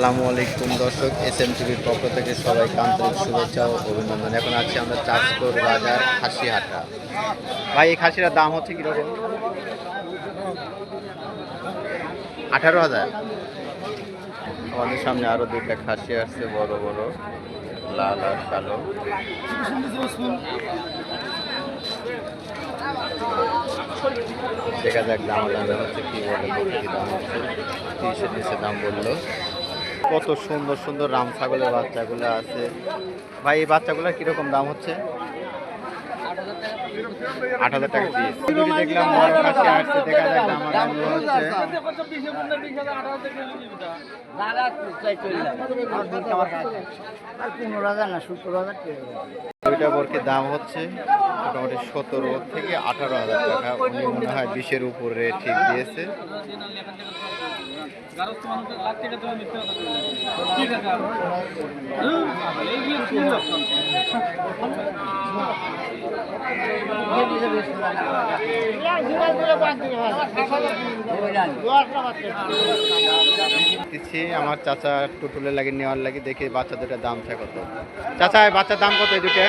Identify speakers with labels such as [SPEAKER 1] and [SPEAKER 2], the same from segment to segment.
[SPEAKER 1] আসসালামু আলাইকুম দর্শক এস এম টিভির পক্ষ থেকে সবাইকে আন্তরিক শুভেচ্ছা ও অভিনন্দন। এখন আছি আমরা চাষকর বাজার খাসি হাটা ভাই, এই খাসিটার দাম হচ্ছে কীরকম? আঠারো হাজার। আমাদের সামনে আরও দুইটা খাসি আসছে, বড় বড়। লাল আর কালো। দেখা যাক দাম দামে হচ্ছে কি বলে দাম হচ্ছে। তিরিশে তিরিশে দাম বলল। কত সুন্দর সুন্দর রাম ছাগলের বাচ্চাগুলো আছে। ভাই, এই বাচ্চাগুলোর কীরকম দাম হচ্ছে? আট হাজার টাকা দুটি দেখলাম দাম হচ্ছে। দাম হচ্ছে মোটামুটি সতেরো থেকে আঠারো হাজার টাকা। উনি মনে হয় বিশের উপরে ঠিক দিয়েছে। আমার চাচা টুটুলে লাগে নেওয়ার লাগে দেখি বাচ্চা দুটার দাম চা কত। চাচা বাচ্চার দাম কত এই দুটো?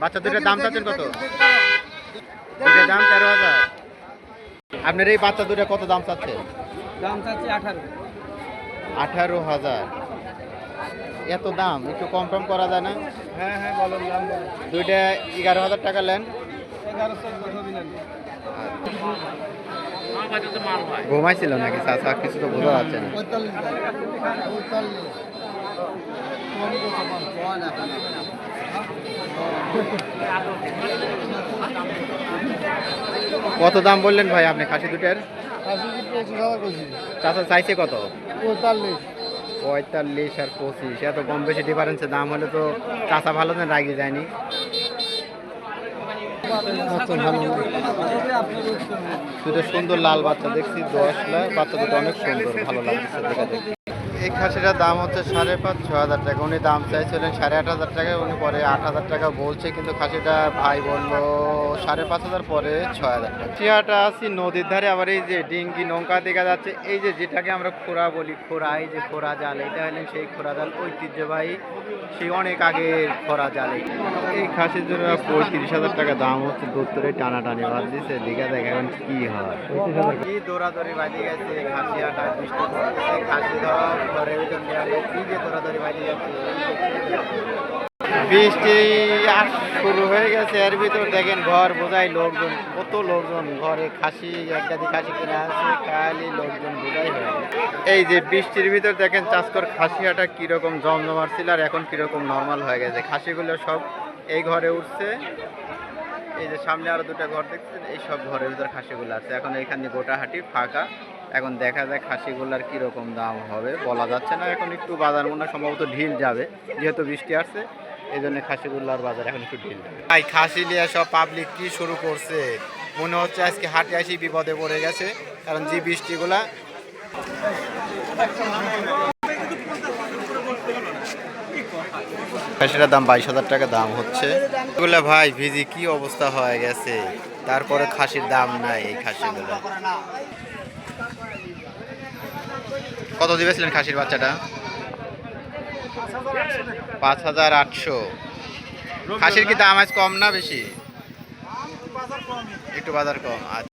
[SPEAKER 1] বাচ্চা দুটার দাম চাচ্ছেন কত? দুটার দাম তেরো হাজার। আপনার এই বাচ্চা দুটো কত দাম চাচ্ছে?
[SPEAKER 2] দাম চাচ্ছি আঠারো।
[SPEAKER 1] আঠারো হাজার। এত দাম একটু কম টম করা যায় না?
[SPEAKER 2] হ্যাঁ হ্যাঁ বলো দাম
[SPEAKER 1] দুইটা এগারো হাজার টাকা নেন ঘুমাইছিল নাকি চাচা? কিছু তো বোঝা যাচ্ছে না।
[SPEAKER 2] পঁয়তাল্লিশ
[SPEAKER 1] কত দাম বললেন ভাই আপনি খাসি দুটার চাচা চাইছে কত?
[SPEAKER 2] পঁয়তাল্লিশ।
[SPEAKER 1] পঁয়তাল্লিশ আর পঁচিশ। এত কম বেশি ডিফারেন্সের দাম হলে তো চাচা ভালো না রাগি যায়নি দুটো সুন্দর লাল বাচ্চা দেখছি দশ লাখ বাচ্চা দুটো অনেক সুন্দর ভালো লাগছে দেখা দেখি এই খাসিটার দাম হচ্ছে সাড়ে পাঁচ ছ হাজার টাকা। উনি দাম চাইছিলেন সাড়ে আট হাজার টাকা উনি পরে আট হাজার টাকা বলছে কিন্তু খাসিটা ভাই বলল সাড়ে পাঁচ হাজার পরে ছয় হাজার টাকা। চিয়াটা আছি নদীর ধারে আবার এই যে ডিঙ্গি নৌকা দেখা যাচ্ছে এই যে যেটাকে আমরা খোরা বলি খোরা এই যে খোরা জাল এটা হলেন সেই খোরা জাল। ঐতিহ্যবাহী সেই অনেক আগের খোরা জাল এই। খাসির জন্য পঁয়ত্রিশ হাজার টাকা দাম হচ্ছে দোত্তরে টানাটানি বাদ দিচ্ছে দেখা দেখ এখন কি হয়। কি দৌড়াদৌড়ি বাজি গেছে খাসি আটা বৃষ্টি খাসি ধর বৃষ্টি আস শুরু হয়ে গেছে। এর ভিতর দেখেন ঘর, বোঝাই লোকজন, কত লোকজন ঘরে খাসি এক জাতি খাসি কিনে আছে খালি লোকজন বোঝাই হয়ে এই যে বৃষ্টির ভিতর দেখেন চাষকর খাসি হাটা কীরকম জমজমার ছিল আর এখন কীরকম নর্মাল হয়ে গেছে। খাসিগুলো সব এই ঘরে উঠছে। এই যে সামনে আরও দুটো ঘর দেখছেন, এই সব ঘরের ভিতর খাসিগুলো আছে। এখন এখানে গোটা হাটি ফাঁকা। এখন দেখা যায় খাসিগুলার কীরকম দাম হবে। বলা যাচ্ছে না, এখন একটু বাজার মনে সম্ভবত ঢিল যাবে। যেহেতু বৃষ্টি আসছে এই জন্য খাসিগুলার বাজার এখন একটু ঢিল যাবে। ভাই, খাসি নিয়ে সব পাবলিক কি শুরু করছে? মনে হচ্ছে আজকে হাটে আসি বিপদে পড়ে গেছে, কারণ যে বৃষ্টিগুলা খাসিটার দাম বাইশ হাজার টাকা দাম হচ্ছে। এগুলা ভাই, ভিজি কি অবস্থা হয়ে গেছে? তারপরে খাসির দাম নাই এই খাসিগুলো। কত দিবেছিলেন খাসির বাচ্চাটা? পাঁচ হাজার আটশো। খাসির কি দাম আজ কম না বেশি? একটু বাজার কম আচ্ছা।